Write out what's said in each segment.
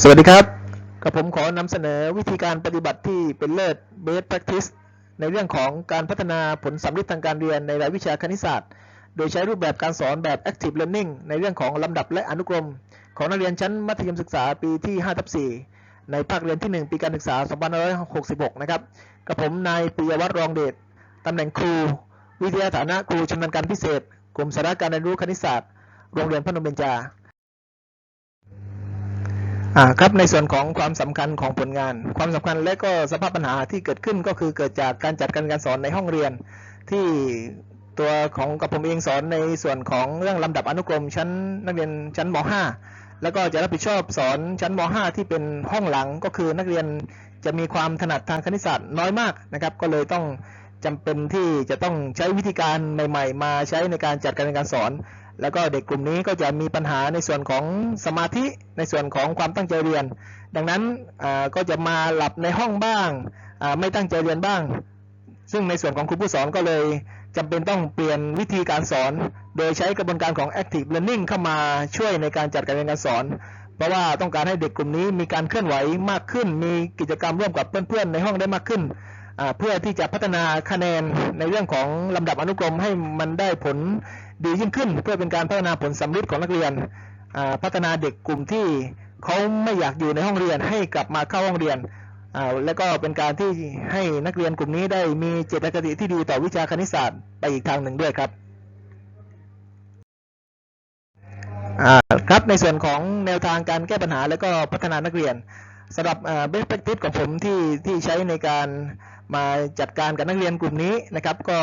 สวัสดีครับ กับผมขอนำเสนอวิธีการปฏิบัติที่เป็นเลิศ best practice ในเรื่องของการพัฒนาผลสำเร็จทางการเรียนในรายวิชาคณิตศาสตร์ โดยใช้รูปแบบการสอนแบบ active learning ในเรื่องของลำดับและอนุกรม ของนักเรียนชั้นมัธยมศึกษาปีที่5ทับ4ในภาคเรียนที่ 1 ปีการศึกษา 2566 นะครับ กับผมนายปิยวัฒน์รองเดชตำแหน่งครู วิทยาฐานะครูชำนาญการพิเศษ กลุ่มสาระการเรียนรู้คณิตศาสตร์ โรงเรียนพนมเบญจา อ่าครับในส่วนของความสำคัญของผลงาน ความสำคัญและก็สภาพปัญหาที่เกิดขึ้นก็คือเกิดจากการจัดการการสอนในห้องเรียน ที่ตัวของกับผมเองสอนในส่วนของเรื่องลำดับอนุกรมชั้นนักเรียนชั้นม .5 แล้วก็จะรับผิดชอบสอนชั้นม .5 ที่เป็นห้องหลังก็คือนักเรียนจะมีความถนัดทางคณิตศาสตร์น้อยมากนะครับก็เลยต้องจำเป็นที่จะต้องใช้วิธีการใหม่ ๆ มาใช้ในการจัดการการสอน แล้วก็เด็กกลุ่มนี้ก็จะมีปัญหาในส่วนของสมาธิในส่วนของความตั้งใจเรียน ดังนั้นก็จะมาหลับในห้องบ้าง ไม่ตั้งใจเรียนบ้าง ซึ่งในส่วนของครูผู้สอนก็เลยจำเป็นต้องเปลี่ยนวิธีการสอน โดยใช้กระบวนการของ active learning เข้ามาช่วยในการจัดการเรียนการสอน เพราะว่าต้องการให้เด็กกลุ่มนี้มีการเคลื่อนไหวมากขึ้น มีกิจกรรมร่วมกับเพื่อนๆในห้องได้มากขึ้น เพื่อที่จะพัฒนาคะแนนในเรื่องของลำดับอนุกรมให้มันได้ผล ดียิ่งขึ้น เพื่อเป็นการพัฒนาผลสำเร็จของนักเรียน พัฒนาเด็กกลุ่มที่เขาไม่อยากอยู่ในห้องเรียนให้กลับมาเข้าห้องเรียน แล้วก็เป็นการที่ให้นักเรียนกลุ่มนี้ได้มีเจตคติที่ดีต่อวิชาคณิตศาสตร์ไปอีกทางหนึ่งด้วยครับครับในส่วนของแนวทางการแก้ปัญหาและก็พัฒนานักเรียนสำหรับเบส practice ของผมที่ที่ใช้ในการมาจัดการกับนักเรียนกลุ่มนี้นะครับ ก็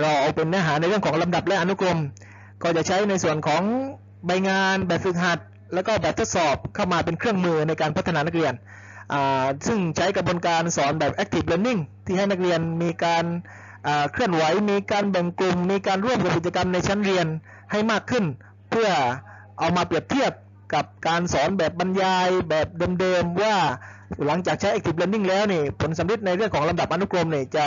เราเอาเป็นเนื้อหาในเรื่องของลำดับและอนุกรม ก็จะใช้ในส่วนของใบงานแบบฝึกหัด แล้วก็แบบทดสอบเข้ามาเป็นเครื่องมือในการพัฒนานักเรียน ซึ่งใช้กระบวนการสอนแบบ active learning ที่ให้นักเรียนมีการเคลื่อนไหว มีการแบ่งกลุ่ม มีการร่วมกับกิจกรรมในชั้นเรียนให้มากขึ้น เพื่อเอามาเปรียบเทียบกับการสอนแบบบรรยายแบบเดิมๆว่าหลังจากใช้ active learning แล้วนี่ผลสำเร็จในเรื่องของลำดับอนุกรมนี่จะ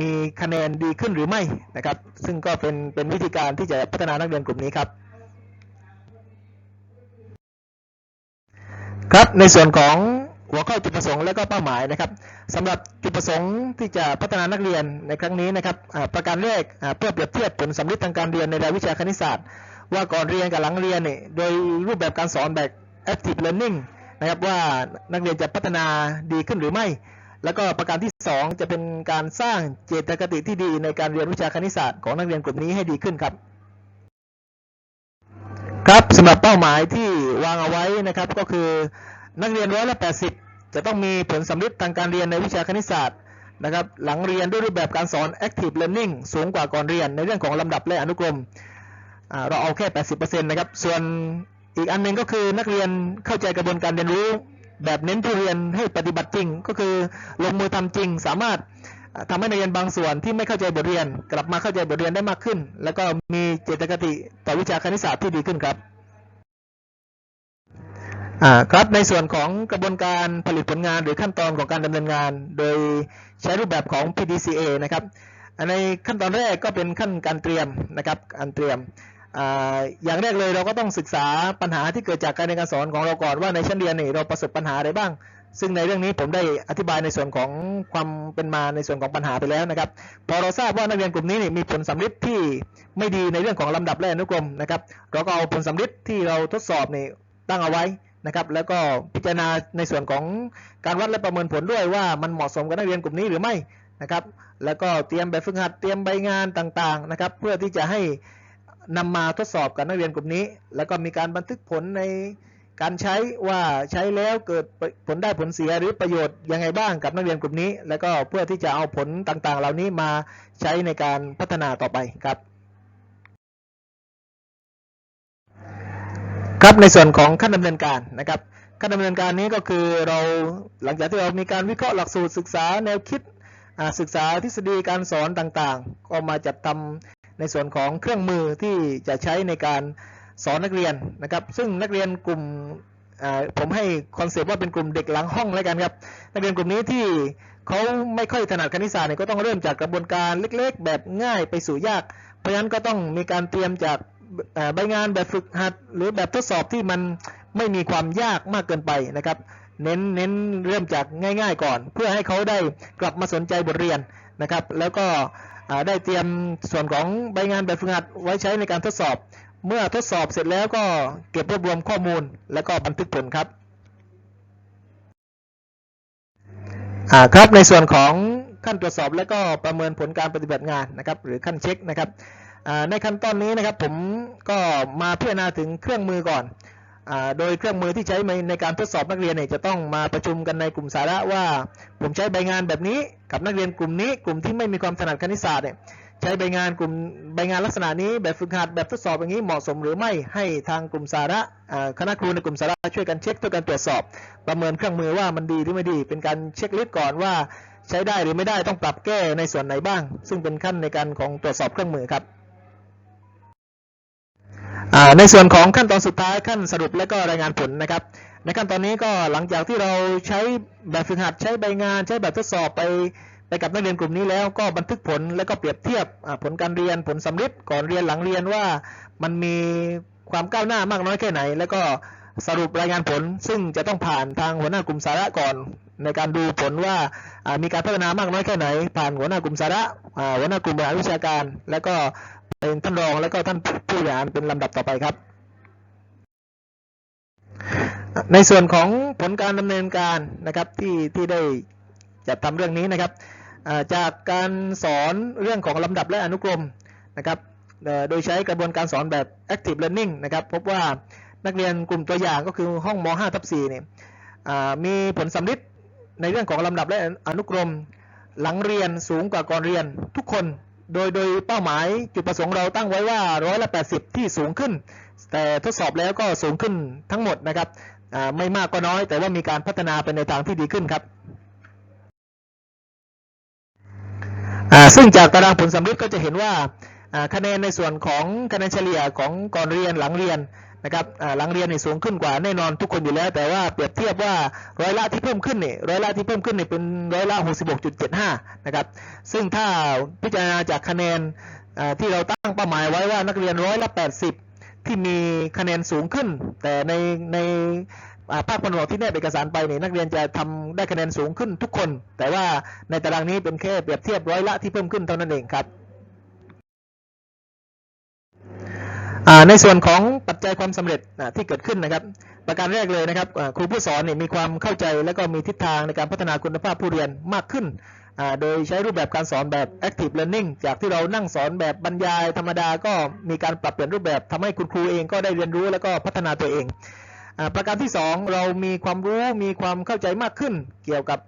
มีคะแนนดีขึ้นหรือไม่นะครับ ซึ่งก็เป็นเป็นวิธีการที่จะพัฒนานักเรียนกลุ่มนี้ครับ ครับในส่วนของหัวข้อจุดประสงค์และก็เป้าหมายนะครับสำหรับจุดประสงค์ที่จะพัฒนานักเรียนในครั้งนี้นะครับประการแรกเพื่อเปรียบเทียบผลสำเร็จทางการเรียนในรายวิชาคณิตศาสตร์ ว่าก่อนเรียนกับหลังเรียนเนี่ยโดยรูปแบบการสอนแบบ active learning นะครับว่านักเรียนจะพัฒนาดีขึ้นหรือไม่ แล้วก็ประการที่ 2 จะเป็นการสร้างเจตคติที่ดีในการเรียนวิชาคณิตศาสตร์ของนักเรียนกลุ่มนี้ให้ดีขึ้นครับ ครับสำหรับเป้าหมายที่วางเอาไว้นะครับ ก็คือนักเรียนร้อยละ80จะต้องมีผลสำเร็จทางการเรียนในวิชาคณิตศาสตร์นะครับ หลังเรียนด้วยรูปแบบการสอน active learning สูงกว่าก่อนเรียนในเรื่องของลำดับและอนุกรมเราเอาแค่ 80%นะครับ ส่วนอีกอันหนึ่งก็คือนักเรียนเข้าใจกระบวนการเรียนรู้ แบบเน้นผู้เรียนให้ปฏิบัติจริง ก็คือลงมือทำจริง สามารถอ่าทำให้นักเรียนบางส่วนที่ไม่เข้าใจบทเรียน กลับมาเข้าใจบทเรียนได้มากขึ้น แล้วก็มีเจตคติต่อวิชาคณิตศาสตร์ที่ดีขึ้นครับครับในส่วนของกระบวนการผลิตผลงานหรือขั้นตอนของการดำเนินงาน โดยใช้รูปแบบของ PDCA นะครับในขั้นตอนแรกก็เป็นขั้นการเตรียมนะครับการเตรียม อย่างแรกเลยเราก็ต้องศึกษาปัญหาที่เกิดจากการเรียนการสอนของเราก่อนว่าในชั้นเรียนนี่เราประสบปัญหาอะไรบ้าง ซึ่งในเรื่องนี้ผมได้อธิบายในส่วนของความเป็นมาในส่วนของปัญหาไปแล้วนะครับ พอเราทราบว่านักเรียนกลุ่มนี้นี่มีผลสำเร็จที่ไม่ดีในเรื่องของลำดับและอนุกรมนะครับเราก็เอาผลสำเร็จที่เราทดสอบนี่ตั้งเอาไว้นะครับแล้วก็พิจารณาในส่วนของการวัดและประเมินผลด้วยว่ามันเหมาะสมกับนักเรียนกลุ่มนี้หรือไม่นะครับแล้วก็เตรียมแบบฝึกหัดเตรียมใบงานต่างๆนะครับเพื่อที่จะให้ นำมาทดสอบกับนักเรียนกลุ่มนี้ แล้วก็มีการบันทึกผลในการใช้ว่าใช้แล้วเกิดผลได้ผลเสียหรือประโยชน์ยังไงบ้างกับนักเรียนกลุ่มนี้ แล้วก็เพื่อที่จะเอาผลต่างๆ เหล่านี้มาใช้ในการพัฒนาต่อไปครับ ครับในส่วนของขั้นดำเนินการนะครับขั้นดำเนินการนี้ก็คือเราหลังจากที่เรามีการวิเคราะห์หลักสูตรศึกษาแนวคิดศึกษาทฤษฎีการสอนต่างๆ ก็มาจัดทำ ในส่วนของเครื่องมือที่จะใช้ในการสอนนักเรียนนะครับ ซึ่งนักเรียนกลุ่มผมให้คอนเซปต์ว่าเป็นกลุ่มเด็กหลังห้องแล้วกันครับ นักเรียนกลุ่มนี้ที่เขาไม่ค่อยถนัดคณิตศาสตร์เนี่ยก็ต้องเริ่มจากกระบวนการเล็ก ๆ แบบง่ายไปสู่ยาก เพราะฉะนั้นก็ต้องมีการเตรียมจากใบงานแบบฝึกหัด หรือแบบทดสอบที่มันไม่มีความยากมากเกินไปนะครับ เน้นเน้นเริ่มจากง่าย ๆ ก่อน เพื่อให้เขาได้กลับมาสนใจบทเรียนนะครับ แล้วก็ ได้เตรียมส่วนของใบงานแบบฝึกหัดไว้ใช้ในการทดสอบ เมื่อทดสอบเสร็จแล้วก็เก็บรวบรวมข้อมูล แล้วก็บันทึกผลครับครับในส่วนของขั้นตรวจสอบและก็ประเมินผลการปฏิบัติงานนะครับ หรือขั้นเช็คนะครับในขั้นตอนนี้นะครับผมก็มาพิจารณาถึงเครื่องมือก่อน โดยเครื่องมือที่ใช้ในการทดสอบนักเรียนเนี่ยจะต้องมาประชุมกันในกลุ่มสาระว่า ผมใช้ใบงานแบบนี้กับนักเรียนกลุ่มนี้ กลุ่มที่ไม่มีความถนัดคณิตศาสตร์เนี่ยใช้ใบงานกลุ่มใบงานลักษณะนี้แบบฝึกหัดแบบทดสอบอย่างนี้เหมาะสมหรือไม่ให้ทางกลุ่มสาระคณะครูในกลุ่มสาระช่วยกันเช็คเพื่อการตรวจสอบ ประเมินเครื่องมือว่ามันดีหรือไม่ดี เป็นการเช็คลิสต์ก่อนว่า ใช้ได้หรือไม่ได้ต้องปรับแก้ในส่วนไหนบ้าง ซึ่งเป็นขั้นในการของตรวจสอบเครื่องมือครับ ในส่วนของขั้นตอนสุดท้ายขั้นสรุปและก็รายงานผลนะครับ ในขั้นตอนนี้ก็หลังจากที่เราใช้แบบฝึกหัดใช้ใบงาน ใช้แบบทดสอบไปไปกับนักเรียนกลุ่มนี้แล้วก็บันทึกผลแล้วก็เปรียบเทียบผลการเรียนผลสำเร็จก่อนเรียนหลังเรียนว่ามันมีความก้าวหน้ามากน้อยแค่ไหน แล้วก็สรุปรายงานผล ซึ่งจะต้องผ่านทางหัวหน้ากลุ่มสาระก่อน ในการดูผลว่ามีการพัฒนามากน้อยแค่ไหน ผ่านหัวหน้ากลุ่มสาระหัวหน้ากลุ่มบริหารวิชาการ แล้วก็ เป็นท่านรองแล้วก็ท่านผู้บริหารเป็นลำดับต่อไปครับ ในส่วนของผลการดำเนินการนะครับที่ที่ได้จัดทำเรื่องนี้นะครับจากการสอนเรื่องของลำดับและอนุกรมนะครับโดยใช้กระบวนการสอนแบบ active learning นะครับ พบว่านักเรียนกลุ่มตัวอย่างก็คือห้องม .5 ทับ4เนี่ยมีผลสำลิดในเรื่องของลำดับและอนุกรม หลังเรียนสูงกว่าก่อนเรียนทุกคน โดยโดยเป้าหมายจุดประสงค์เราตั้งไว้ว่าร้อยละแปดสิบที่สูงขึ้น แต่ทดสอบแล้วก็สูงขึ้นทั้งหมดนะครับไม่มากก็น้อย แต่ว่ามีการพัฒนาไปในทางที่ดีขึ้นครับซึ่งจากตารางผลสำลิดก็จะเห็นว่าคะแนนในส่วนของคะแนนเฉลี่ยของก่อนเรียนหลังเรียน นะครับหลังเรียนนี่สูงขึ้นกว่าแน่นอนทุกคนอยู่แล้ว แต่ว่าเปรียบเทียบว่าร้อยละที่เพิ่มขึ้นนี่ร้อยละที่เพิ่มขึ้นนี่เป็นร้อยละ66.75นะครับซึ่งถ้าพิจารณาจากคะแนนที่เราตั้งเป้าหมายไว้ว่านักเรียนร้อยละ80 ที่มีคะแนนสูงขึ้น แต่ในในภาคผนวกที่แนบเอกสารไปเนี่ยนักเรียนจะทำได้คะแนนสูงขึ้นทุกคน แต่ว่าในตารางนี้เป็นแค่เปรียบเทียบร้อยละที่เพิ่มขึ้นเท่านั้นเองครับ ในส่วนของปัจจัยความสำเร็จที่เกิดขึ้นนะครับ ประการแรกเลยนะครับครูผู้สอนเนี่ยมีความเข้าใจและก็มีทิศทางในการพัฒนาคุณภาพผู้เรียนมากขึ้น โดยใช้รูปแบบการสอนแบบ active learning จากที่เรานั่งสอนแบบบรรยายธรรมดาก็มีการปรับเปลี่ยนรูปแบบทำให้คุณครูเองก็ได้เรียนรู้แล้วก็พัฒนาตัวเองอประการที่ 2 เรามีความรู้มีความเข้าใจมากขึ้น เกี่ยวกับ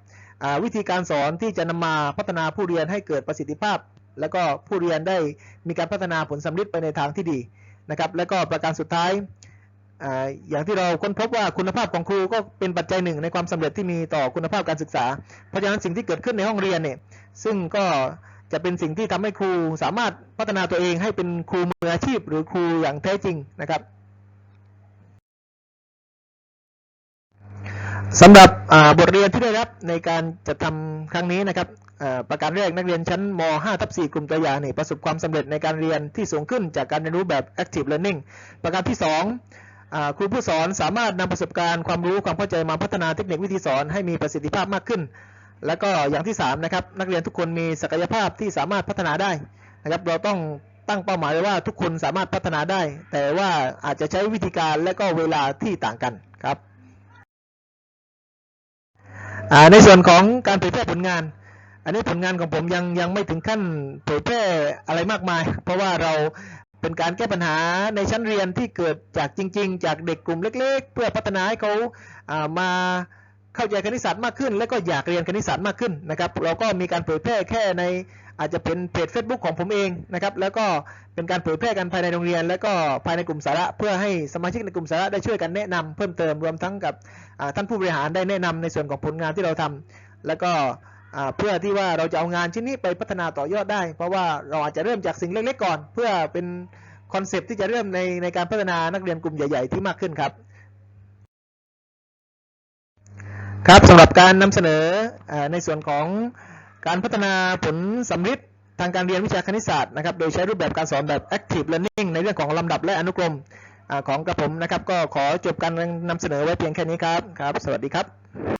วิธีการสอนที่จะนำมาพัฒนาผู้เรียนให้เกิดประสิทธิภาพ แล้วก็ผู้เรียนได้มีการพัฒนาผลสำลิดไปในทางที่ดี นะครับและก็ประการสุดท้ายอย่างที่เราค้นพบว่าคุณภาพของครูก็เป็นปัจจัยหนึ่งในความสำเร็จที่มีต่อคุณภาพการศึกษา เพราะฉะนั้นสิ่งที่เกิดขึ้นในห้องเรียนเนี่ยซึ่งก็จะเป็นสิ่งที่ทำให้ครูสามารถพัฒนาตัวเองให้เป็นครูมืออาชีพ หรือครูอย่างแท้จริงนะครับสำหรับบทเรียนที่ได้รับในการจัดทำครั้งนี้นะครับ ประการแรกนักเรียนชั้นม .5 ทับ 4 กลุ่มตัวอย่างนี่ประสบความสำเร็จในการเรียนที่สูงขึ้นจากการเรียนรู้แบบ active learning ประการที่2อ่าครูผู้สอนสามารถนำประสบการณ์ความรู้ความเข้าใจมาพัฒนาเทคนิควิธีสอนให้มีประสิทธิภาพมากขึ้น แล้วก็อย่างที่ 3 นะครับ นักเรียนทุกคนมีศักยภาพที่สามารถพัฒนาได้นะครับเราต้องตั้งเป้าหมายไว้ว่าทุกคนสามารถพัฒนาได้ แต่ว่าอาจจะใช้วิธีการและก็เวลาที่ต่างกันครับในส่วนของการเผยแพร่ผลงาน อันนี้ผลงานของผมยังยังไม่ถึงขั้นเผยแพร่อะไรมากมาย เพราะว่าเราเป็นการแก้ปัญหาในชั้นเรียนที่เกิดจากจริง ๆ จากเด็กกลุ่มเล็ก ๆ เพื่อพัฒนาให้เขาามาเข้าใจคณิตศาสตร์มากขึ้น และก็อยากเรียนคณิตศาสตร์มากขึ้นนะครับ เราก็มีการเผยแพร่แค่ในอาจจะเป็นเพจ Facebook ของผมเองนะครับแล้วก็เป็นการเผยแพร่กันภายในโรงเรียน และก็ภายในกลุ่มสาระ เพื่อให้สมาชิกในกลุ่มสาระได้ช่วยกันแนะนำเพิ่มเติมรวมทั้งกับท่านผู้บริหารได้แนะนำในส่วนของผลงานที่เราทำแล้วก็ เพื่อที่ว่าเราจะเอางานชิ้นนี้ไปพัฒนาต่อยอดได้ เพราะว่าเราอาจจะเริ่มจากสิ่งเล็กๆก่อน เพื่อเป็นคอนเซปต์ที่จะเริ่มในในการพัฒนานักเรียนกลุ่มใหญ่ ๆ ที่มากขึ้นครับครับสำหรับการนำเสนอในส่วนของการพัฒนาผลสำลิดทางการเรียนวิชาคณิตศาสตร์นะครับ โดยใช้รูปแบบการสอนแบบ active learning ในเรื่องของลำดับและอนุกรมของกระผมนะครับ ก็ขอจบการนำเสนอไว้เพียงแค่นี้ครับครับ สวัสดีครับ